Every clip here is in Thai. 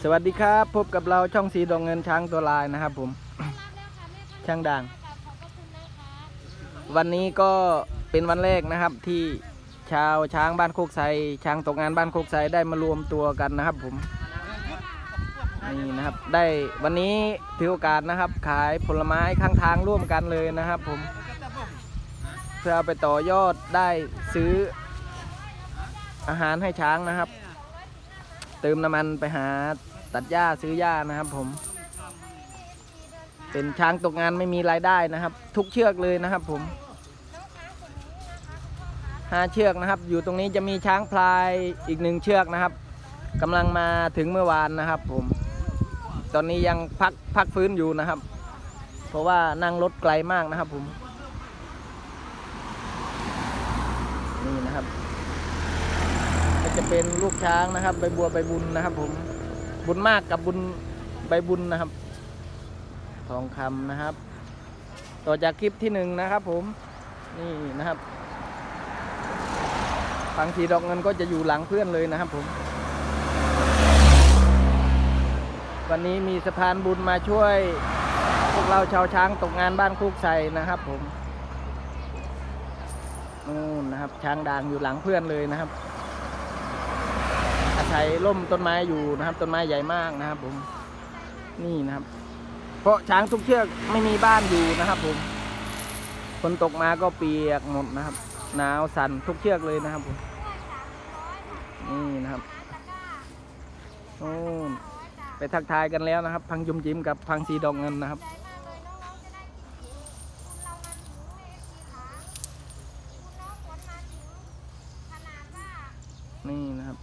สวัสดีครับ พบกับเราช่องสีดองเงินช้างตัวลายนะครับผม ช่างด่าง วันนี้ก็เป็นวันแรกนะครับที่ชาวช้างบ้านโคกไซช้างตกงานบ้านโคกไซได้มารวมตัวกันนะครับผมนี่นะครับได้วันนี้ถือโอกาสนะครับ ขายผลไม้ข้างทางร่วมกันเลยนะครับผมเพื่อเอาไปต่อยอดได้ซื้ออาหารให้ช้างนะครับ เติมน้ำมันไปหาตัดหญ้าซื้อหญ้านะครับผม เป็นช้างตกงานไม่มีรายได้นะครับ ทุกเชือกเลยนะครับผมห้าเชือกนะครับ อยู่ตรงนี้จะมีช้างพลายอีกหนึ่งเชือกนะครับกำลังมาถึงเมื่อวานนะครับ ผม ตอนนี้ยังพักพักฟื้นอยู่นะครับ เพราะว่านั่งรถไกลมากนะครับผม นี่นะครับ ก็ จะเป็นลูกช้างนะครับ ใบบัวใบบุญนะครับ ผมบุญมากกับบุญใบบุญนะครับ ทองคำนะครับ ต่อจากคลิปที่หนึ่งนะครับ ผมนี่นะครับฟังสีดอกเงินก็จะอยู่หลังเพื่อนเลยนะครับ ผม วันนี้มีสะพานบุญมาช่วย พวกเราชาวช้างตกงานบ้านคุกใส่นะครับ ผมนู่นนะครับ ช้างด่างอยู่หลังเพื่อนเลยนะครับ อาศัยร่มต้นไม้อยู่นะครับ ต้นไม้ใหญ่มากนะครับ ผม นี่นะครับ เพราะช้างทุกเชือกไม่มีบ้านอยู่นะครับ ผมฝนตกมาก็เปียกหมดนะครับ หนาวสั่นทุกเชือกเลยนะครับผมนี่นะครับโอ้ไปทักทายกันแล้วนะครับ พังยุมจิ้มกับพังสีดอกเงินนะครับนี่นะครับ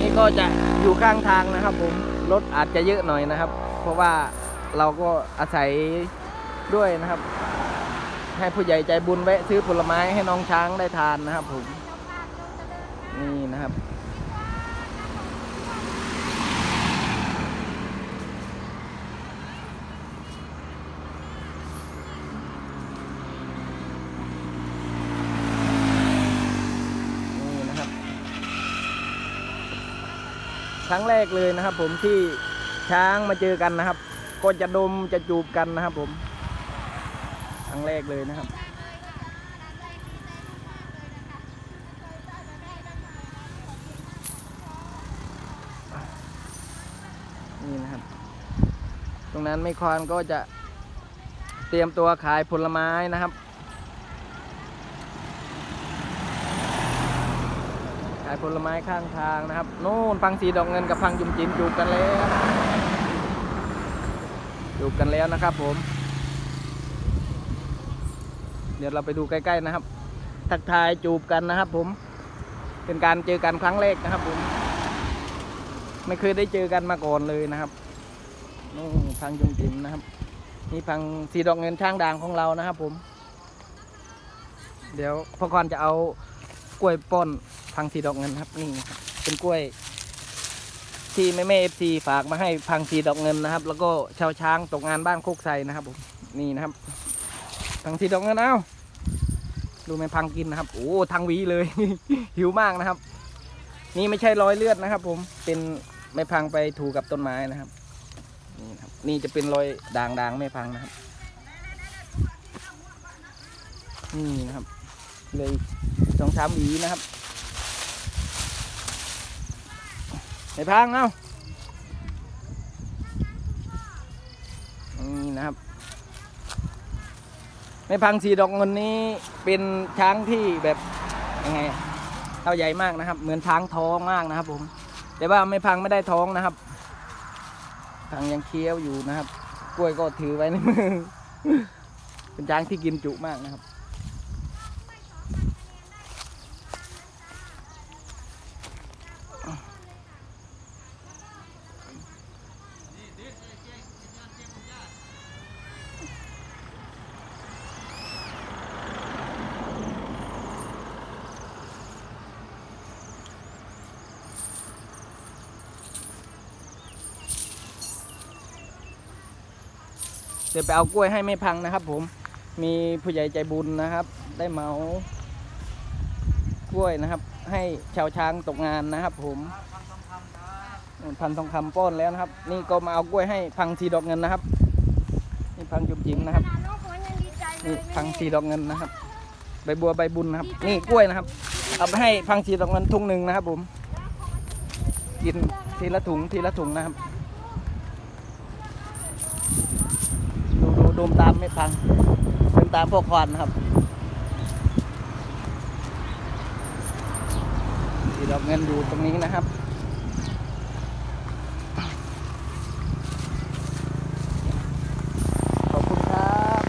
นี่ก็จะอยู่ ข้างทางนะครับ ผมรถอาจจะเยอะหน่อยนะครับ เพราะว่าเราก็อาศัยด้วยนะครับ ให้ผู้ใหญ่ใจบุญแวะซื้อผลไม้ให้น้องช้างได้ทานนะครับ ผมนี่นะครับ นี่นะครับ ครั้งแรกเลยนะครับ ผมที่ช้างมาเจอกันนะครับ ก็จะดมจะจูบกันนะครับ ผม ครั้งแรกเลยนะครับนี่นะครับ ตรงนั้นไม่ควานก็จะเตรียมตัวขายผลไม้นะครับ ขายผลไม้ข้างทางนะครับนู่นพังสีดอกเงินกับพังจุมจินจูบกันแล้วจูบกันแล้วนะครับผม เดี๋ยวเราไปดูใกล้ๆนะครับ ทักทายจูบกันนะครับ ผม เป็นการเจอกันครั้งแรกนะครับ ผม ไม่เคยได้เจอกันมาก่อนเลยนะครับนู่นพังจุมจินนะครับนี่พังสีดอกเงินช่างด่างของเรานะครับ ผม เดี๋ยวพ่อคอนจะเอากล้วยป้อน พังสีดอกเงินครับนี่นะครับเป็นกล้วย ที่แม่แม่เอฟซีฝากมาให้พังสีดอกเงินนะครับ แล้วก็ชาวช้างตกงานบ้านโคกไซนะครับผมนี่นะครับ พังสีดอกเงินเอาดูแม่พังกินนะครับ โอ้ทางวีเลย หิวมากนะครับ นี่ไม่ใช่รอยเลือดนะครับ ผมเป็นแม่พังไปถูกับต้นไม้นะครับนี่นะครับ นี่จะเป็นรอยด่างๆแม่พังนะครับนี่นะครับเลยสองสามหวีนะครับ ไม่พังเอานี่นะครับไม่พังสีดอกเงินนี้เป็นช้างที่แบบยังไงเท่าใหญ่มากนะครับ เหมือนช้างท้องมากนะครับ ผม แต่ว่าไม่พังไม่ได้ท้องนะครับพังยังเคี้ยวอยู่นะครับ กล้วยก็ถือไว้ในมือเป็นช้างที่กินจุมากนะครับ ดี๋ยวไปเอากล้วยให้แม่พังนะครับ ผมมีผู้ใหญ่ใจบุญนะครับ ได้เมากล้วยนะครับ ให้ชาวช้างตกงานนะครับ ผมพันทองคำป้อนแล้วนะครับ นี่ก็มาเอากล้วยให้พังสีดอกเงินนะครับ นี่พังจุบจิ๋มนะครับนี่พังสีดอกเงินนะครับ ใบบัวใบบุญนะครับ นี่กล้วยนะครับ เอาไปให้พังสีดอกเงินทุ่งหนึ่งนะครับ ผม กินทีละถุงทีละถุงนะครับ ดูมตามไม่พังเดินตามพวกควานครับสีดอกเงินอยู่ตรงนี้นะครับขอบคุณครับ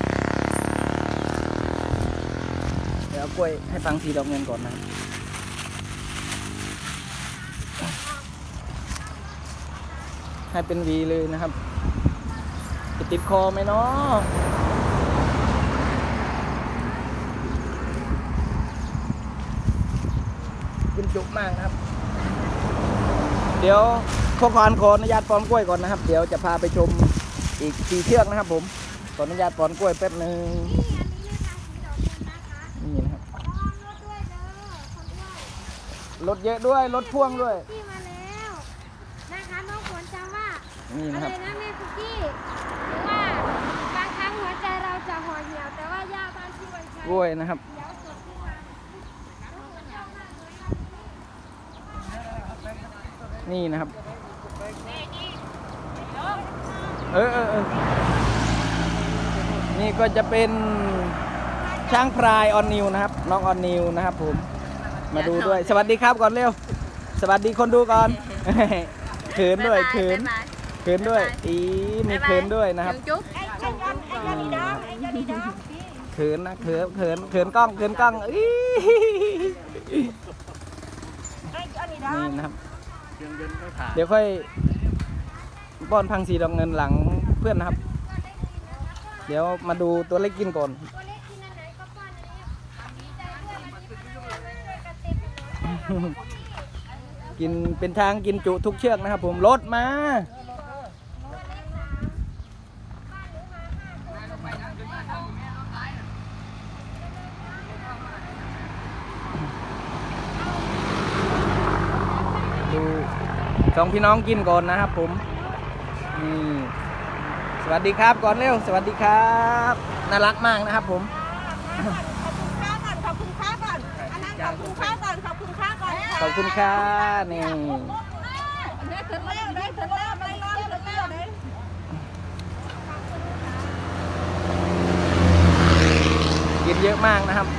เดี๋ยวกล้วยให้ฟังสีดอกเงินก่อนนะให้เป็นวีเลยนะครับ ติดคอไหมเนาะกินจุกมากนะครับ เดี๋ยวพวกควานขออนุญาตปอนกล้วยก่อนนะครับ เดี๋ยวจะพาไปชมอีกสี่เชือกนะครับ ผมขออนุญาตปอนกล้วยแป๊บหนึ่งนี่อันนี้นะคะสีดอกเงินนะคะนี่นะครับรถเยอะด้วยรถพ่วงด้วย ที่มาแล้วนะคะน้องฝนจำว่านี่อะนะคไรรับนะแม่คุกกี้ กล้วยนะครับเดี๋ยวสดขึ้นมาน้องฝนชอบมากเลยนี่นะครับเออเออเออนี่ก็จะเป็นช้างพรายออนนิวนะครับ น้องออนนิวนะครับผม มาดูด้วย สวัสดีครับก่อนเร็ว สวัสดีคนดูก่อนเขินด้วยเขินเขินด้วย อีมีเขินด้วยนะครับจุ๊บ ขินนะเขินเขินเขินกล้องเขินกล้องอีไอ้เจ้าดีดอนี่งนะครับ เดี๋ยวค่อยป้อนพังสีดอกเงินหลังเพื่อนนะครับ เดี๋ยวมาดูตัวเล็กกินก่อนตัวเล็กกินอันไหนก็ป้อนอันนี้ดีใจด้วยวันนี้เพื่อนๆช่วยกันเต็มถนนกินเป็นทางกินจุทุกเชือกนะครับผมรถมา ดู สองพี่น้องกินก่อนนะครับผมนี่สวัสดีครับก่อนเร็ว สวัสดีครับน่ารักมากนะครับผมขอบคุณค่าก่อนขอบคุณค่าก่อนอันนั้นขอบคุณค่าก่อนขอบคุณค่าก่อนขอบคุณค่ะนี่ได้ถึงแล้วได้ถึงแล้วได้ร้อนถึงแล้วได้กินเยอะมากนะครับ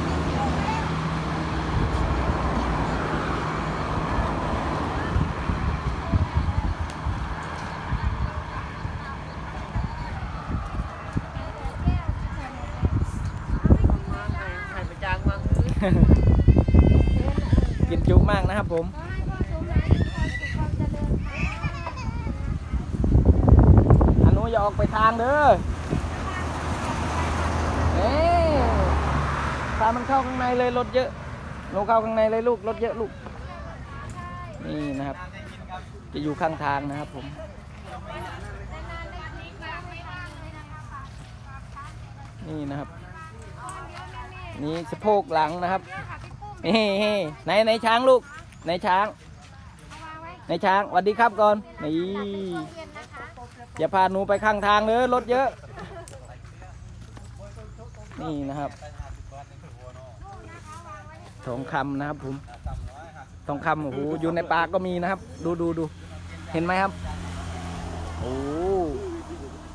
ให้ไปจ้างวัง กิ นะครับผม ขอให้พ่อสมหมายมีความสุขความเจริญค่ะอนุอย่าออกไปทางเด้อเอ๊พามันเข้าข้างในเลยรถเยอะหนูเข้าข้างในเลยลูกรถเยอะลูก นี่นะครับ จะอยู่ข้างทางนะครับผมนี่นะครับนี่สะโพกหลังนะครับนี่ไหนไหนช้างลูก ไหนช้างไหนช้างสวัสดีครับก่อนนี่อย่าพาหนูไปข้างทางเลยรถเยอะ นี่นะครับทองคำนะครับผมทองคำโอ้โหอยู่ในป่าก็มีนะครับ ดูดูดูเห็นไหมครับโอ้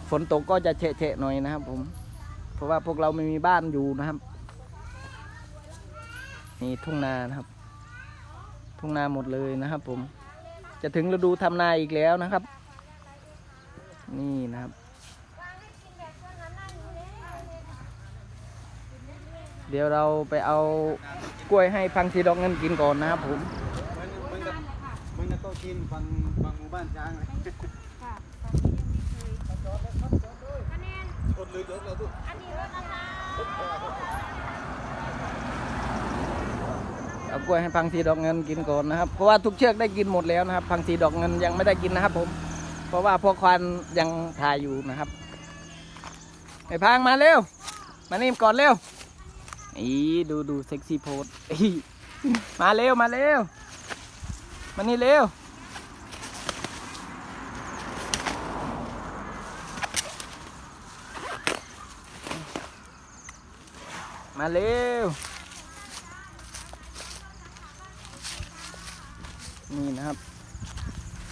ฝนตกก็จะเฉะเฉะหน่อยนะครับ ผม เพราะว่าพวกเราไม่มีบ้านอยู่นะครับ นี่ทุ่งนานะครับ ทุ่งนาหมดเลยนะครับ ผม จะถึงฤดูทำนาอีกแล้วนะครับ นี่นะครับ เดี๋ยวเราไปเอากล้วยให้พังสีดอกเงินกินก่อนนะครับ ผมมึงกับมึงกับโต๊ะจีนฟังฟังหมู่บ้านช้างเลยคะแนนชนเลยยกเลยทุกอันนี้รถอะไร เอากล้วยให้พังสีดอกเงินกินก่อนนะครับ เพราะว่าทุกเชือกได้กินหมดแล้วนะครับ พังสีดอกเงินยังไม่ได้กินนะครับ ผม เพราะว่าพวกควันยังถ่ายอยู่นะครับไอ้พังมาเร็ว มานี่ก่อนเร็วอีดูดูเซ็กซี่โพสมาเร็วมาเร็ว มานี่เร็วมาเร็ว นี่นะครับ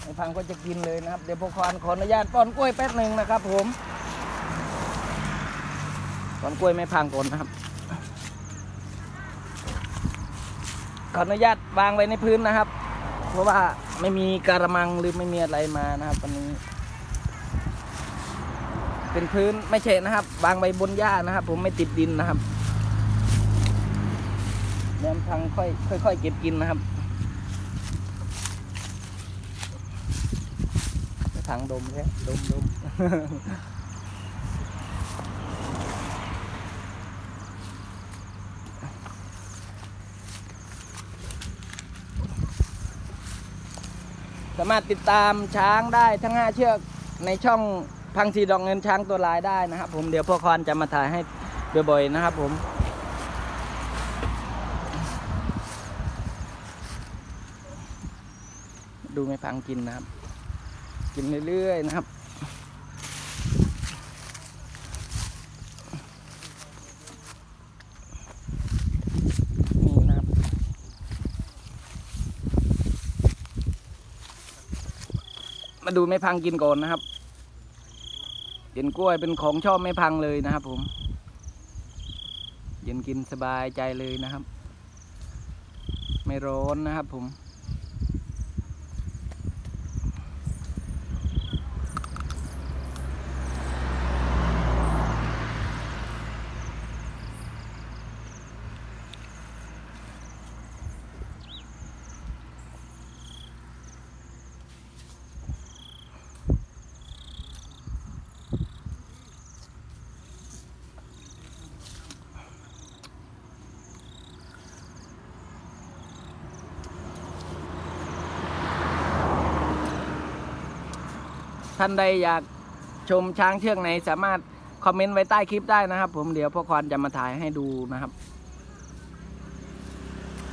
ไอ้พังก็จะกินเลยนะครับ เดี๋ยวพวกควานขออนุญาตป้อนกล้วยแป๊บหนึ่งนะครับ ผมป้อนกล้วยไม่พังก่อนนะครับ ขออนุญาตวางไว้ในพื้นนะครับ เพราะว่าไม่มีการะมังหรือไม่มีอะไรมานะครับวันนี้ เป็นพื้นไม่ใช่นะครับ วางไว้บนหญ้านะครับ ผมไม่ติดดินนะครับเดี๋ยวพังค่อยค่อยๆเก็บกินนะครับ ถังดมแค่ดมดมสามารถติดตามช้างได้ทั้ง 5 เชือกในช่องพังสีดอกเงินช้างตัวลายได้นะครับ ผมเดี๋ยวพ่อคอนจะมาถ่ายให้บ่อยๆนะครับผมดูไม่พังกินนะครับ กินเรื่อยๆนะครับ นี่นะครับ มาดูไม่พังกินก่อนนะครับเย็นกล้วยเป็นของชอบไม่พังเลยนะครับผมเย็นกินสบายใจเลยนะครับ ไม่ร้อนนะครับผม ท่านใดอยากชมช้างเชือกไหนสามารถคอมเมนต์ไว้ใต้คลิปได้นะครับ ผมเดี๋ยวพ่อควานจะมาถ่ายให้ดูนะครับ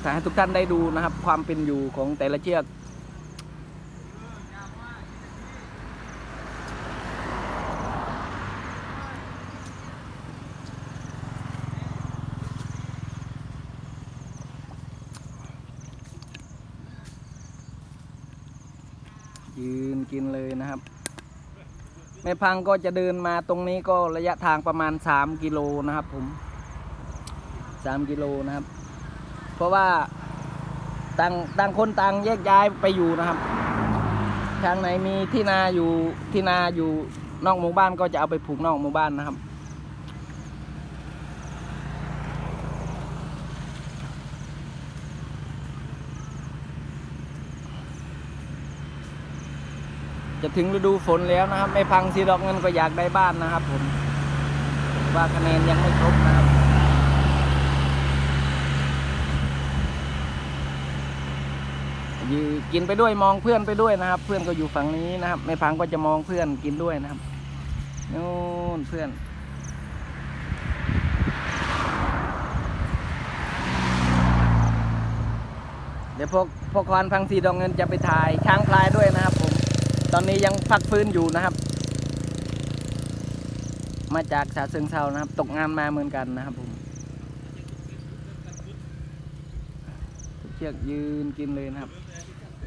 ถ่ายให้ทุกท่านได้ดูนะครับ ความเป็นอยู่ของแต่ละเชือกยืนกินเลยนะครับ แม่พังก็จะเดินมาตรงนี้ก็ระยะทางประมาณ 3 กิโลนะครับผม 3 กิโลนะครับ เพราะว่าต่างต่างคนต่างแยกย้ายไปอยู่นะครับ ทางไหนมีที่นาอยู่ที่นาอยู่นอกหมู่บ้านก็จะเอาไปผูกนอกหมู่บ้านนะครับ จะถึงฤดูฝนแล้วนะครับ ไม่พังสีดอกเงินก็อยากได้บ้านนะครับ ผมว่าคะแนนยังไม่ครบนะครับยู่กินไปด้วยมองเพื่อนไปด้วยนะครับ เพื่อนก็อยู่ฝั่งนี้นะครับ ไม่พังก็จะมองเพื่อนกินด้วยนะครับนู่นเพื่อนเดี๋ยวพวกพวกควานพังสีดอกเงินจะไปถ่ายช้างพลายด้วยนะ ตอนนี้ยังพักฟื้นอยู่นะครับ มาจากฉะเชิงเซานะครับ ตกงานมาเหมือนกันนะครับผมเชือกยืนกินเลยนะครับ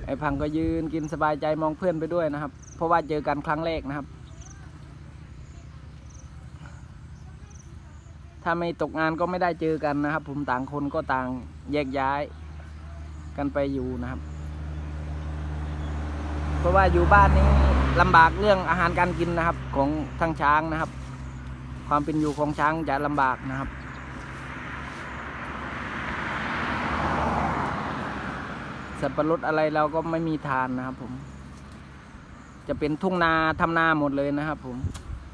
ไอ้พังก็ยืนกินสบายใจมองเพื่อนไปด้วยนะครับ เพราะว่าเจอกันครั้งแรกนะครับ ถ้าไม่ตกงานก็ไม่ได้เจอกันนะครับ ผมต่างคนก็ต่างแยกย้ายกันไปอยู่นะครับ เพราะว่าอยู่บ้านนี้ลำบากเรื่องอาหารการกินนะครับของทางช้างนะครับ ความเป็นอยู่ของช้างจะลำบากนะครับสับปะรดอะไรเราก็ไม่มีทานนะครับ ผม จะเป็นทุ่งนาทำนาหมดเลยนะครับ ผม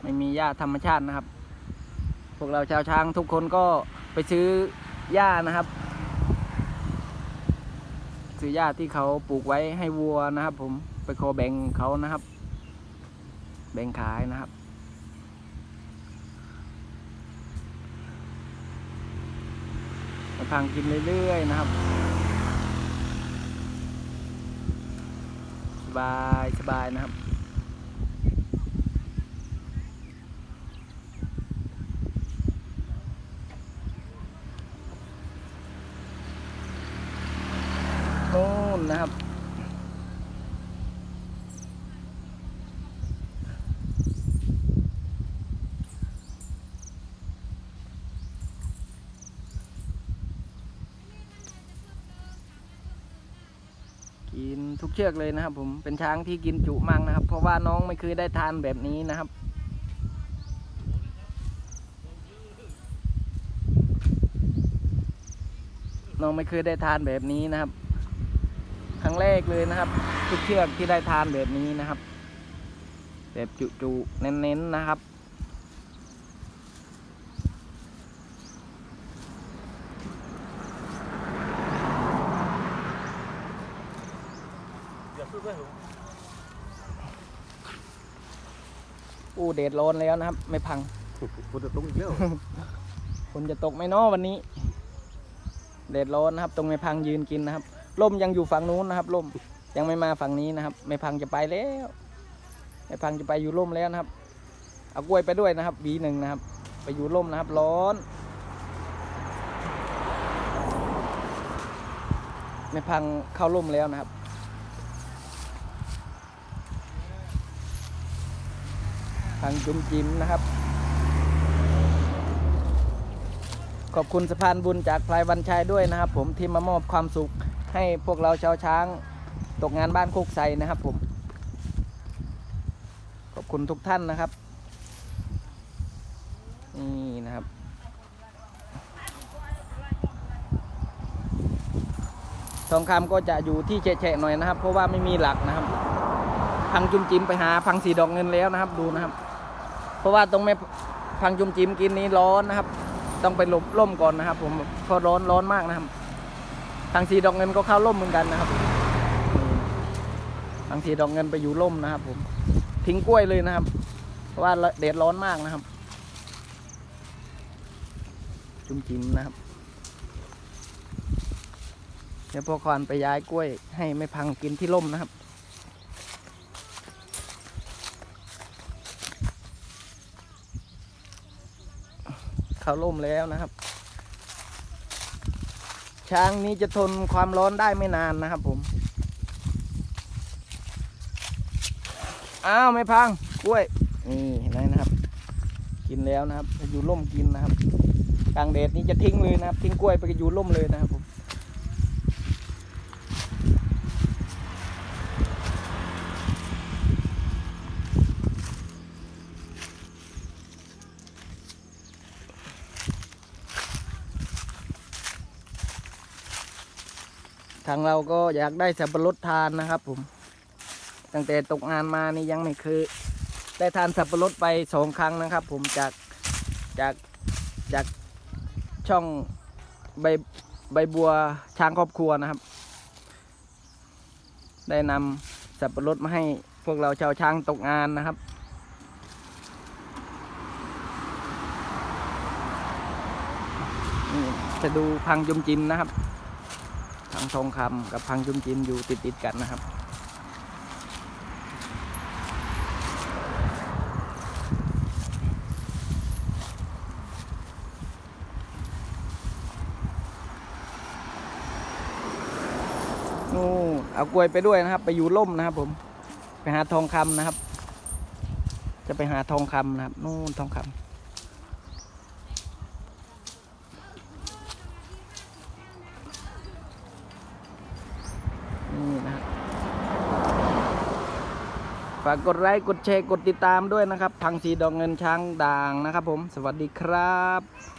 ไม่มีหญ้าธรรมชาตินะครับ พวกเราชาวช้างทุกคนก็ไปซื้อหญ้านะครับ ซื้อหญ้าที่เขาปลูกไว้ให้วัวนะครับ ผม ไปขอแบ่งเขานะครับ แบ่งขายนะครับ มาทางกินเรื่อยๆนะครับ สบายสบายนะครับ ชือกเลยนะครับ ผมเป็นช้างที่กินจุมากนะครับ เพราะว่าน้องไม่เคยได้ทานแบบนี้นะครับน้องไม่เคยได้ทานแบบนี้นะครับ ครั้งแรกเลยนะครับทุกเชือกที่ได้ทานแบบนี้นะครับ แบบจุๆเน้นๆนะครับ ดดร้อนแล้วนะครับ ไม่พังฝนจะตกอีกแล้วฝนจะตกไหมเนาะวันนี้แดดร้อนนะครับ ตรงไม่พังยืนกินนะครับล่มยังอยู่ฝั่งนู้นนะครับล่มยังไม่มาฝั่งนี้นะครับ ไม่พังจะไปแล้วไม่พังจะไปอยู่ร่มแล้วนะครับ เอากล้วยไปด้วยนะครับวีหนึ่งนะครับ ไปอยู่ร่มนะครับร้อนไม่พังเข้าร่มแล้วนะครับ พังจุ่มจิ้มนะครับ ขอบคุณสะพานบุญจากพลายวันชัยด้วยนะครับ ผมที่มามอบความสุขให้พวกเราชาวช้างตกงานบ้านโคกไซนะครับผมขอบคุณทุกท่านนะครับนี่นะครับทองคำก็จะอยู่ที่แฉะๆหน่อยนะครับ เพราะว่าไม่มีหลักนะครับ พังจุ่มจิ้มไปหาพังสีดอกเงินแล้วนะครับ ดูนะครับ เพราะว่าตรงไม่พังจุ่มจิ้มกินนี้ร้อนนะครับ ต้องไปหลบร่มก่อนนะครับ ผมเพราะร้อนร้อนมากนะครับ ทางสีดอกเงินก็เข้าร่มเหมือนกันนะครับทางสีดอกเงินไปอยู่ร่มนะครับ ผมทิ้งกล้วยเลยนะครับ เพราะว่าแดดร้อนมากนะครับ จุ่มจิ้มนะครับเดี๋ยวพ่อควานไปย้ายกล้วยให้ไม่พังกินที่ร่มนะครับ เขาล่มแล้วนะครับ ช้างนี้จะทนความร้อนได้ไม่นานนะครับผม อ้าวไม่พังกล้วย นี่เห็นไหมนะครับ กินแล้วนะครับ อยู่ร่มกินนะครับกลางแดดนี้จะทิ้งเลยนะครับ ทิ้งกล้วยไปอยู่ร่มเลยนะครับผม ทางเราก็อยากได้สับปะรดทานนะครับ ผม ตั้งแต่ตกงานมานี่ยังไม่เคยได้ทานสับปะรดไปสองครั้งนะครับ ผมจากจากจากช่องใบใบบัวช้างครอบครัวนะครับ ได้นำสับปะรดมาให้พวกเราชาวช้างตกงานนะครับจะดูพังจุมจิมนะครับ ทองคำกับพังจุมจิมอยู่ติดติดกันนะครับนู่เอากล้วยไปด้วยนะครับ ไปอยู่ร่มนะครับ ผม ไปหาทองคำนะครับ จะไปหาทองคำนะครับนู่นทองคำากกดไลค์กดแชร์กดติดตามด้วยนะครับ พังสีดอกเงินช้างด่างนะครับผมสวัสดีครับ